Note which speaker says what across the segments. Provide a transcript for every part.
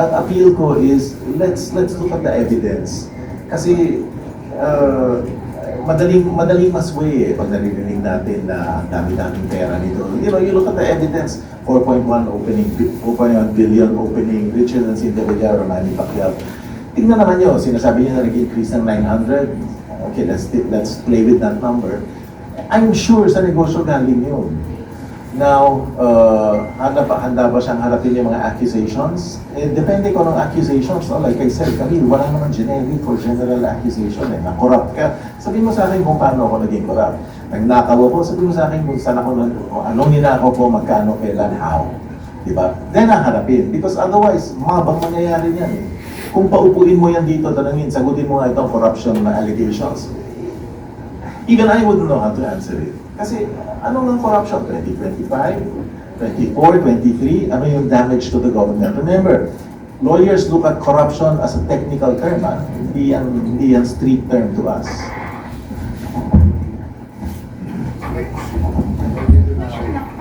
Speaker 1: ang appeal ko is, let's let's look at the evidence. Kasi, uh, madaling, madaling masway eh, pag naririnig natin na ang dami-daming pera nito. You know, you look at the evidence, 4.1 opening, 4.1 billion opening, richer than Cindy Villar Manny Pacquiao. Tingnan naman nyo, sinasabi niya na nag-increase ng 900. Okay, let's, let's play with that number. I'm sure sa negosyo galing yun. Now, uh, handa ba, handa ba siyang harapin yung mga accusations? Eh, depende ko ng accusations. No? Like I said, kami, wala naman generic or general accusation. Eh. Na-corrupt ka. Sabihin mo sa akin kung paano ako naging corrupt. Nagnakaw ako, sabihin mo sa akin kung saan ako, anong ninakaw ko, magkano, kailan, how. Diba? Then haharapin. Because otherwise, mabang mangyayari yan eh. Kung paupuin mo yan dito, tanongin, sagutin mo nga itong corruption na allegations. Even I wouldn't know how to answer it. Kasi ano ng corruption? 2025, 24, 23, ano yung damage to the government? Remember, lawyers look at corruption as a technical term, ha? Hindi yan, hindi yan street term to us.
Speaker 2: Does,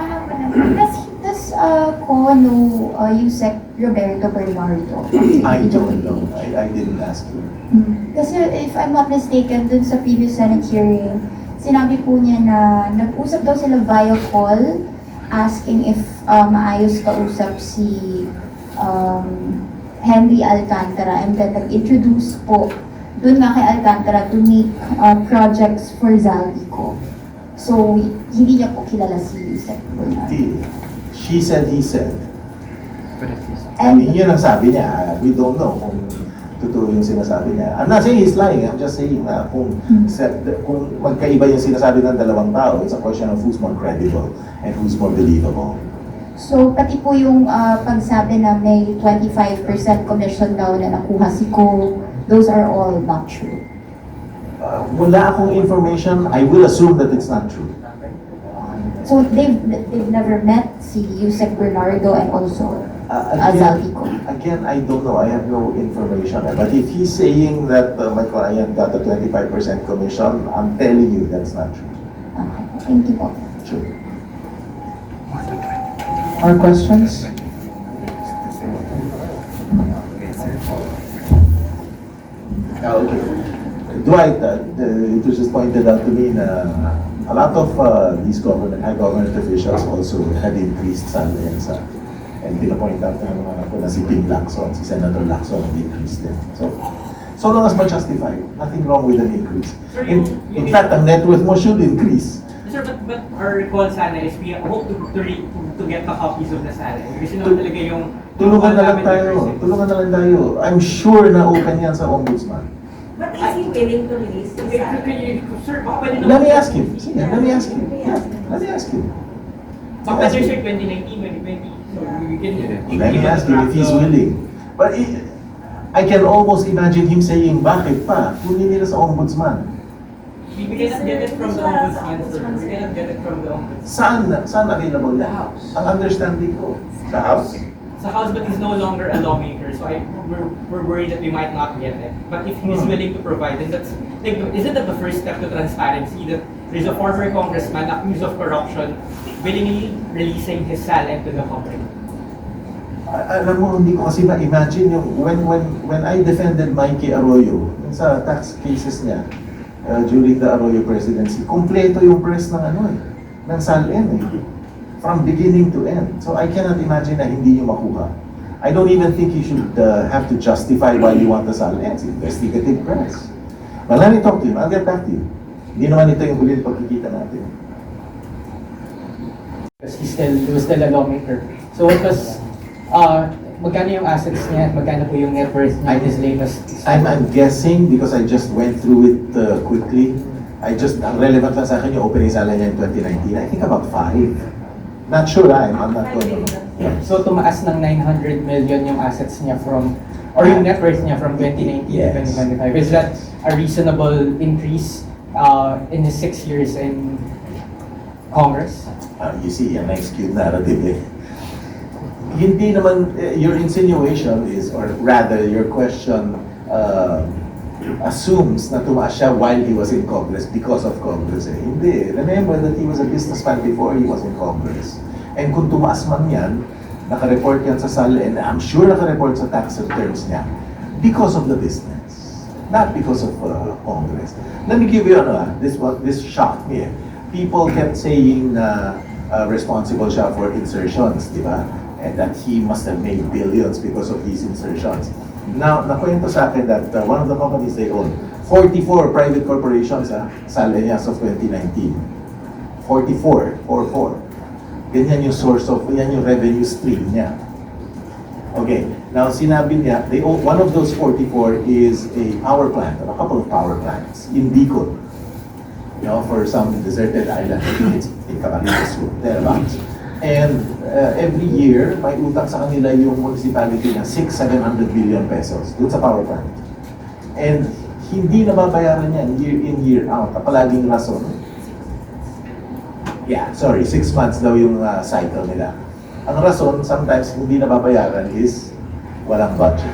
Speaker 2: does uh, ko know uh, Yusek Roberto Bernardo?
Speaker 1: I don't know. I, I didn't ask you.
Speaker 2: Hmm. Kasi if I'm not mistaken, dun sa previous Senate hearing, sinabi po niya na nag-usap daw sila via call asking if uh, maayos kausap si um, Henry Alcantara and then nag-introduce po dun nga kay Alcantara to make uh, projects for Zaldico. So, hindi niya po kilala si Yusek Bernardo.
Speaker 1: She said, he said. I
Speaker 2: And
Speaker 1: mean, yun ang sabi niya. We don't know kung totoo yung sinasabi niya. I'm not saying he's lying. I'm just saying na kung,
Speaker 2: Hmm.
Speaker 1: sa- kung magkaiba yung sinasabi ng dalawang tao, it's a question of who's more credible and who's more believable.
Speaker 2: So, pati po yung uh, pagsabi na may 25% commission daw na nakuha si Ko, those are all not true.
Speaker 1: Uh, wala akong information. I will assume that it's not true.
Speaker 2: So, they've, they've never met si Yusek Bernardo and also
Speaker 1: Uh,
Speaker 2: uh,
Speaker 1: again,
Speaker 2: Zaldico.
Speaker 1: again, I don't know. I have no information. But if he's saying that uh, my client got a 25% commission, I'm telling you that's not true.
Speaker 2: Okay. Thank you po.
Speaker 1: True.
Speaker 3: More questions?
Speaker 1: Ah, okay. Dwight, uh, it was just pointed out to me na a lot of uh, these government, high government officials also had increased salary sa and pinapoint out na naman ako na si Ping Lacson, si Senator Lacson, had increased din. So, so long as ma-justify, nothing wrong with an increase. In, in fact, ang net worth mo should increase.
Speaker 4: Sir, but, but our call sana is we hope to, to, re, to, to get the copies of the salary. Kasi naman talaga yung...
Speaker 1: Tulungan na lang tayo, tulungan na lang tayo. I'm sure na open yan sa ombudsman.
Speaker 5: But is he willing to release his
Speaker 4: Okay, can
Speaker 5: salary?
Speaker 4: you- Sir, baka pwede
Speaker 1: Let me ask him. Sige, let me ask him. Yeah, let me ask him.
Speaker 4: Baka pwede sir 2019, 2020. So we can...
Speaker 1: Let me ask him if he's willing. But i- I can almost imagine him saying, bakit pa? Kunin nila sa ombudsman.
Speaker 4: We we cannot get it from the ombudsman, sir. We cannot get it from the ombudsman.
Speaker 1: Saan? Saan available
Speaker 4: The
Speaker 1: yan?
Speaker 4: House.
Speaker 1: Ang understanding ko. Sa House?
Speaker 4: Sa husband is no longer a lawmaker, so I, we're, we're worried that we might not get it. But if he's
Speaker 1: Hmm.
Speaker 4: willing to provide, then that's, like, isn't that the first step to transparency? That there's a former congressman accused of corruption willingly releasing his salary to the company.
Speaker 1: A- Alam mo, hindi ko kasi ma-imagine yung when, when, when I defended Mikey Arroyo yung sa tax cases niya uh, during the Arroyo presidency, kumpleto yung press ng ano eh, ng SALN eh. From beginning to end. So I cannot imagine na hindi yung makuha. I don't even think you should uh, have to justify why you want the SALN. It's investigative press. Well, let me talk to him. I'll get back to you. Hindi naman ito yung huling pagkikita natin.
Speaker 3: Because he still, he was still a lawmaker. So what was, uh, magkano yung assets niya at magkano po yung net worth niya in his latest?
Speaker 1: I'm, I'm guessing because I just went through it uh, quickly. I just, ang relevant lang sa akin yung opening salary niya in 2019. I think about five. Not sure, I'm, I'm not going to.
Speaker 3: So tumaas ng 900 million yung assets niya from, or yung net worth niya from 2019
Speaker 1: Yes.
Speaker 3: to 2025. Is that a reasonable increase uh, in his six years in Congress?
Speaker 1: Uh, you see, yan ang skewed narrative eh. Hindi naman, eh, your insinuation is, or rather, your question uh, assumes na tumaas siya while he was in Congress because of Congress eh. Hindi. Remember that he was a businessman before he was in Congress. And kung tumaas man yan, Naka-report yan sa SAL and I'm sure naka-report sa tax returns niya because of the business, not because of uh, Congress. Let me give you ano, ah, this what this shocked me. Eh. People kept saying na uh, responsible siya for insertions, di ba? And that he must have made billions because of these insertions. Now, nakwento sa akin that uh, one of the companies they own, 44 private corporations, ah, SAL niya as of 2019. 44, 44. Ganyan yung source of, yan yung revenue stream niya. Okay, now sinabi niya, they, own- one of those 44 is a power plant, a couple of power plants in Bicol. You know, for some deserted island, think it's in Camarines Sur, thereabouts. And uh, every year, may utang sa kanila yung municipality na 6, 700 billion pesos dun sa power plant. And hindi nababayaran yan year in, year out. Kapalaging rason, Yeah, sorry, six months daw yung uh, cycle nila. Ang rason, sometimes hindi nababayaran is walang budget.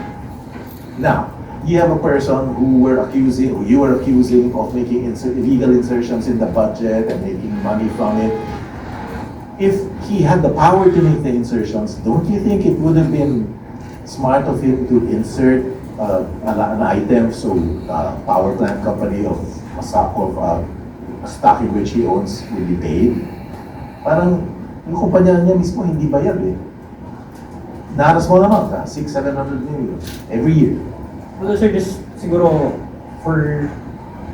Speaker 1: Now, you have a person who were accusing, who you were accusing of making inser- illegal insertions in the budget and making money from it. If he had the power to make the insertions, don't you think it would have been smart of him to insert uh, an, item so uh, power plant company of a stock of uh, a stock in which he owns will be paid? Parang yung kumpanya niya mismo hindi bayad eh. Naras mo naman ka, 6, 700 million every year.
Speaker 3: Although sir, just siguro for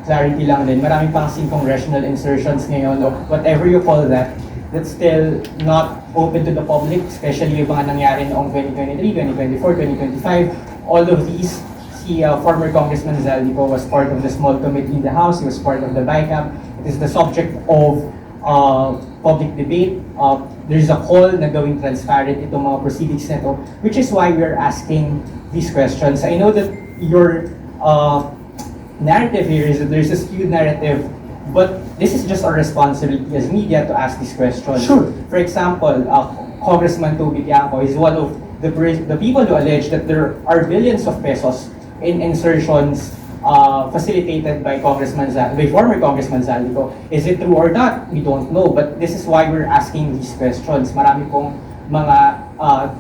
Speaker 3: clarity lang din, marami pa congressional insertions ngayon of whatever you call that, that's still not open to the public, especially yung mga nangyari noong 2023, 2024, 2025. All of these, si uh, former Congressman Zaldico was part of the small committee in the House, he was part of the BICAM. It is the subject of uh, public debate. Uh, there's a call na gawing transparent itong mga proceedings na ito, which is why we're asking these questions. I know that your uh, narrative here is that there's a skewed narrative, but this is just our responsibility as media to ask these questions.
Speaker 1: Sure.
Speaker 3: For example, uh, Congressman Toby Tiaco is one of the, the people who allege that there are billions of pesos in insertions uh, facilitated by Congressman Zal- by former Congressman Zaldico. Is it true or not? We don't know. But this is why we're asking these questions. Marami pong mga uh,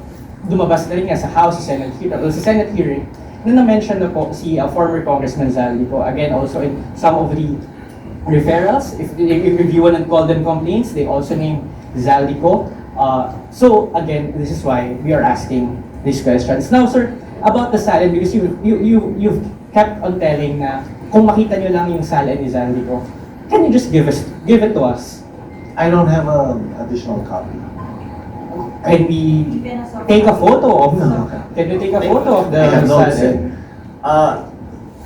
Speaker 3: lumabas na rin nga sa House, sa Senate hearing, well, sa Senate hearing, na na-mention na po si uh, former Congressman Zaldico. Again, also in some of the referrals, if, if, if you want to call them complaints, they also name Zaldico. Uh, so again, this is why we are asking these questions. Now, sir, about the salad, because you, you, you, you've kept on telling na kung makita nyo lang yung salad ni Zaldico, can you just give us, give it to us?
Speaker 1: I don't have an additional copy.
Speaker 3: Can we take a photo of,
Speaker 1: No.
Speaker 3: can you take a photo of the
Speaker 1: I have notes
Speaker 3: salad?
Speaker 1: Uh,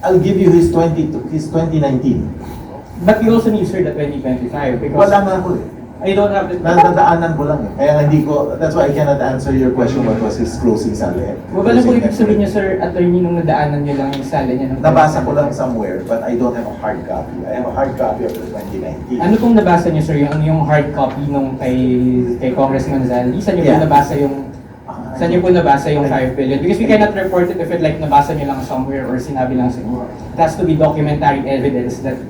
Speaker 1: I'll give you his 20, his 2019.
Speaker 3: But you also need, sir, the 2025 because
Speaker 1: Wala na ako eh.
Speaker 3: I don't have the...
Speaker 1: Nadadaanan ko lang eh. Kaya hindi ko, that's why I cannot answer your question what was his closing salary.
Speaker 3: Wala na po ibig sabihin niyo, sir, attorney, nung nadaanan niyo lang yung sala niya.
Speaker 1: Nabasa ko lang somewhere, but I don't have a hard copy. I have a hard copy of the 2019.
Speaker 3: Ano pong nabasa niyo, sir, yung, yung hard copy nung kay, kay Congressman Zaldi? Saan niyo po
Speaker 1: Yeah.
Speaker 3: nabasa yung
Speaker 1: Ah,
Speaker 3: Saan niyo po nabasa yung 5 billion? Because we cannot report it if it like nabasa niyo lang somewhere or sinabi lang sa inyo. It has to be documentary evidence that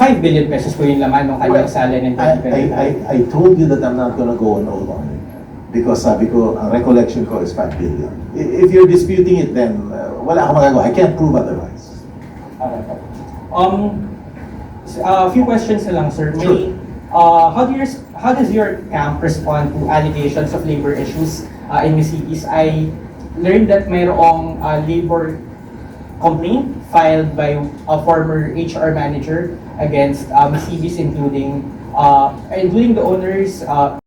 Speaker 3: 5 billion pesos po yung laman ng kanyang
Speaker 1: Well,
Speaker 3: sala ng
Speaker 1: I, I, I, I told you that I'm not gonna go on hold on. Because sabi ko, ang recollection ko is 5 billion. If you're disputing it, then uh, wala akong magagawa. I can't prove otherwise.
Speaker 3: Um, a few questions na lang, sir. May,
Speaker 1: Sure.
Speaker 3: uh, how do your, how does your camp respond to allegations of labor issues uh, in Misitis? I learned that mayroong uh, labor complaint filed by a former HR manager against uh, Misitis, including uh, including the owners, uh,